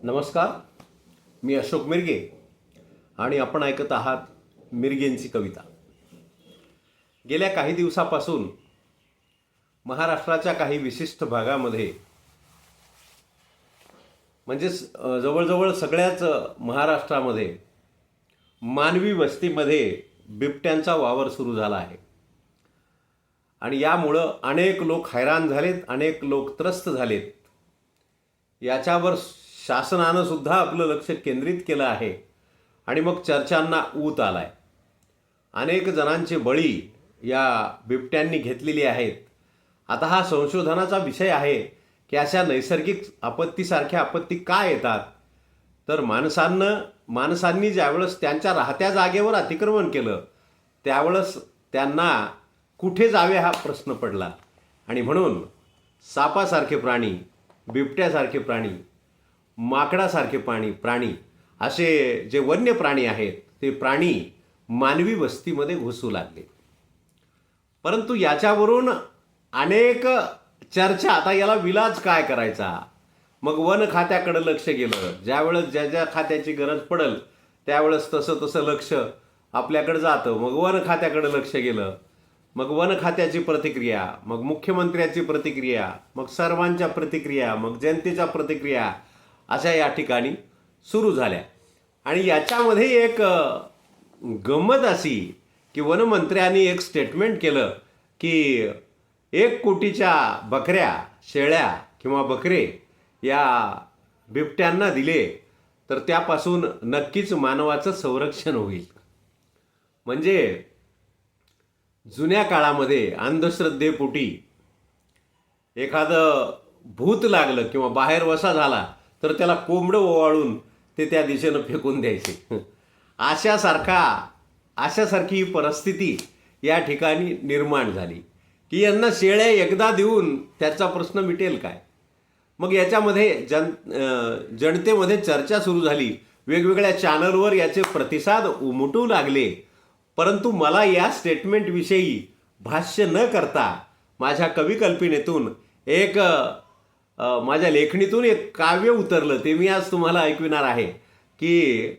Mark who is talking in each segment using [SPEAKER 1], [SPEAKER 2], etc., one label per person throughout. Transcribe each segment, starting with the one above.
[SPEAKER 1] नमस्कार. मी अशोक मिरगे आणि आपण ऐकत आहात मिरगेंची कविता. गेल्या काही दिवसापासून महाराष्ट्राच्या काही विशिष्ट भागामध्ये म्हणजेच जवळजवळ सगळ्याच महाराष्ट्रामध्ये मानवी वस्तीमध्ये बिबट्यांचा वावर सुरू झाला आहे. आणि यामुळं अनेक लोक हैराण झालेत अनेक लोक त्रस्त झालेत. याच्यावर शासनानं सुद्धा आपलं लक्ष केंद्रित केलं आहे आणि मग चर्चांना ऊत आलाय. अनेक जणांचे बळी या बिबट्यांनी घेतलेली आहेत. आता हा संशोधनाचा विषय आहे की अशा नैसर्गिक आपत्तीसारख्या आपत्ती का येतात? तर माणसांनं माणसांनी ज्यावेळेस त्यांच्या राहत्या जागेवर अतिक्रमण केलं त्यावेळेस त्यांना कुठे जावे हा प्रश्न पडला? आणि म्हणून सापासारखे प्राणी बिबट्यासारखे प्राणी माकडासारखे पाणी प्राणी असे जे वन्य प्राणी आहेत ते प्राणी मानवी वस्तीमध्ये घुसू लागले. परंतु याच्यावरून अनेक चर्चा आता याला विलाज काय करायचा? मग वन खात्याकडे लक्ष गेलं. ज्यावेळेस ज्या ज्या खात्याची गरज पडेल त्यावेळेस तसं तसं लक्ष आपल्याकडे जातं. मग वन खात्याकडे लक्ष गेलं. मग वन खात्याची प्रतिक्रिया मग मुख्यमंत्र्याची प्रतिक्रिया मग सर्वांच्या प्रतिक्रिया मग जनतेच्या प्रतिक्रिया अशा या ठिकाणी सुरू झाल्या. आणि याच्यामध्ये एक गंमत अशी की वनमंत्र्यांनी एक स्टेटमेंट केलं की एक कोटीच्या बकऱ्या शेळ्या किंवा बकरे या बिबट्यांना दिले तर त्यापासून नक्कीच मानवाचं संरक्षण होईल. म्हणजे जुन्या काळामध्ये अंधश्रद्धेपोटी एखादं भूत लागलं किंवा बाहेर वसा झाला तर त्याला कोंबडं ओवाळून ते त्या दिशेनं फेकून द्यायचे. अशासारखा अशासारखी ही परिस्थिती या ठिकाणी निर्माण झाली. की यांना शेळ्या एकदा देऊन त्याचा प्रश्न मिटेल काय? मग याच्यामध्ये जन जनतेमध्ये चर्चा सुरू झाली. वेगवेगळ्या चॅनलवर याचे प्रतिसाद उमटू लागले. परंतु मला या स्टेटमेंटविषयी भाष्य न करता माझ्या कविकल्पनेतून एक माझ्या लेखणीतून एक काव्य उतरलं ते मी आज तुम्हाला ऐकविणार आहे की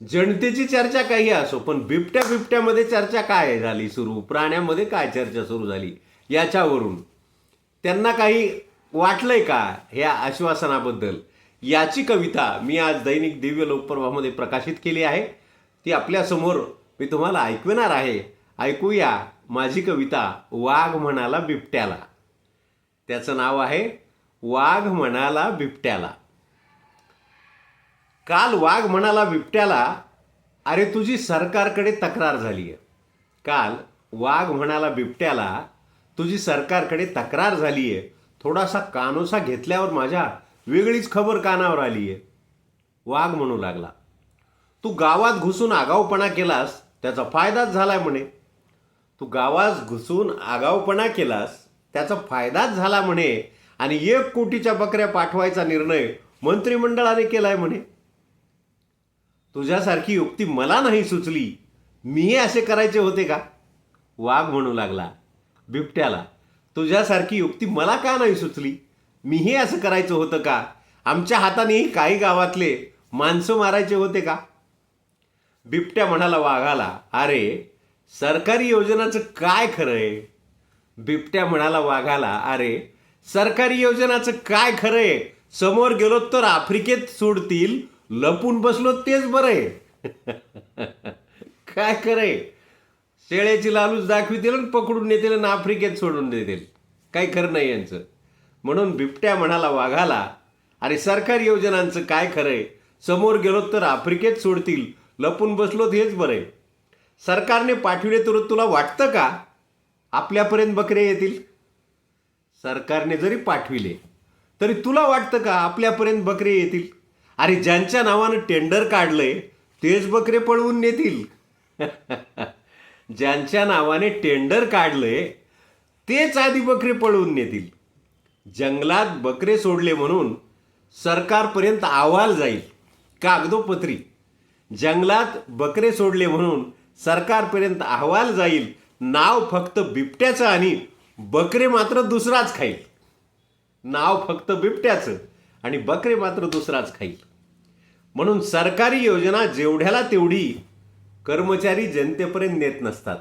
[SPEAKER 1] जनतेची चर्चा काही असो पण बिबट्या बिबट्यामध्ये चर्चा काय झाली सुरू? प्राण्यामध्ये काय चर्चा सुरू झाली? याच्यावरून. त्यांना काही वाटलंय का ह्या आश्वासनाबद्दल? याची कविता मी आज दैनिक दिव्य लोकप्रभामध्ये प्रकाशित केली आहे. ती आपल्यासमोर मी तुम्हाला ऐकविणार आहे. ऐकूया माझी कविता वाघ म्हणाला बिबट्याला. त्याचं नाव आहे वाघ म्हणाला बिबट्याला. काल वाघ म्हणाला बिबट्याला अरे तुझी सरकारकडे तक्रार झाली आहे काल वाघ म्हणाला बिबट्याला तुझी सरकारकडे तक्रार झाली आहे थोडासा कानोसा घेतल्यावर माझ्या वेगळीच खबर कानावर आली आहे वाघ म्हणू लागला तू गावात घुसून आगाऊपणा केलास त्याचा फायदाच झालाय म्हणे. तू गावात घुसून आगाऊपणा केलास त्याचा फायदाच झाला म्हणे आणि एक कोटीच्या बकऱ्या पाठवायचा निर्णय मंत्रिमंडळाने केलाय म्हणे. तुझ्यासारखी युक्ती मला नाही सुचली. मी असे करायचे होते का? वाघ म्हणू लागला बिबट्याला तुझ्यासारखी युक्ती मला का नाही सुचली? मीही असं करायचं होतं का? आमच्या हातानेही काही गावातले माणसं मारायचे होते का? बिबट्या म्हणाला वाघाला अरे सरकारी योजनाचं काय खरंय बिबट्या म्हणाला वाघाला अरे सरकारी योजनाचं काय खरं आहे? समोर गेलो तर आफ्रिकेत सोडतील लपून बसलो तेच बरं आहे. काय खरंय शेळ्याची लालूच दाखवितील आणि पकडून नेतील आणि आफ्रिकेत सोडून देतील. काही खरं नाही यांचं. म्हणून बिबट्या म्हणाला वाघाला अरे सरकारी योजनांचं काय खरंय समोर गेलो तर आफ्रिकेत सोडतील लपून बसलो हेच बरंय सरकारने पाठविले तर तुला वाटतं का? आपल्यापर्यंत बकरे येतील. सरकारने जरी पाठविले तरी तुला वाटतं का आपल्यापर्यंत बकरे येतील? अरे ज्यांच्या नावानं टेंडर काढलंय तेच बकरे पळवून नेतील. ज्यांच्या नावाने टेंडर काढलंय तेच आधी बकरे पळवून नेतील. जंगलात बकरे सोडले म्हणून सरकारपर्यंत अहवाल जाईल कागदोपत्री. जंगलात बकरे सोडले म्हणून सरकारपर्यंत अहवाल जाईल नाव फक्त बिबट्याचं आणि बकरे मात्र दुसराच खाईल. नाव फक्त बिबट्याचं आणि बकरे मात्र दुसराच खाईल. म्हणून सरकारी योजना जेवढ्याला तेवढी कर्मचारी जनतेपर्यंत नेत नसतात.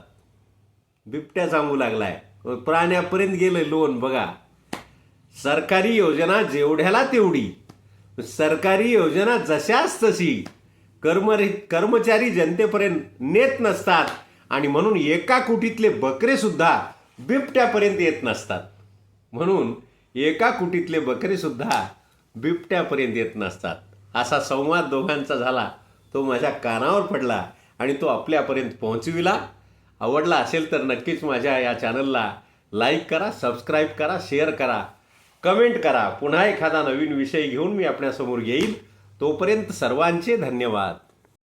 [SPEAKER 1] बिबट्या सांगू लागलाय. प्राण्यापर्यंत गेलं लोन बघा. सरकारी योजना जेवढ्याला तेवढी सरकारी योजना जशाच तशी कर्मरी कर्मचारी जनतेपर्यंत नेत नसतात. आणि म्हणून एका कुटीतले बकरे सुद्धा बिबट्यापर्यंत येत नसतात. म्हणून एका कुटीतले बकरीसुद्धा बिबट्यापर्यंत येत नसतात. असा संवाद दोघांचा झाला. तो माझ्या कानावर पडला आणि तो आपल्यापर्यंत पोहोचविला. आवडला असेल तर नक्कीच माझ्या या चॅनलला लाईक करा सबस्क्राईब करा शेअर करा कमेंट करा. पुन्हा एखादा नवीन विषय घेऊन मी आपल्यासमोर येईल. तोपर्यंत सर्वांचे धन्यवाद.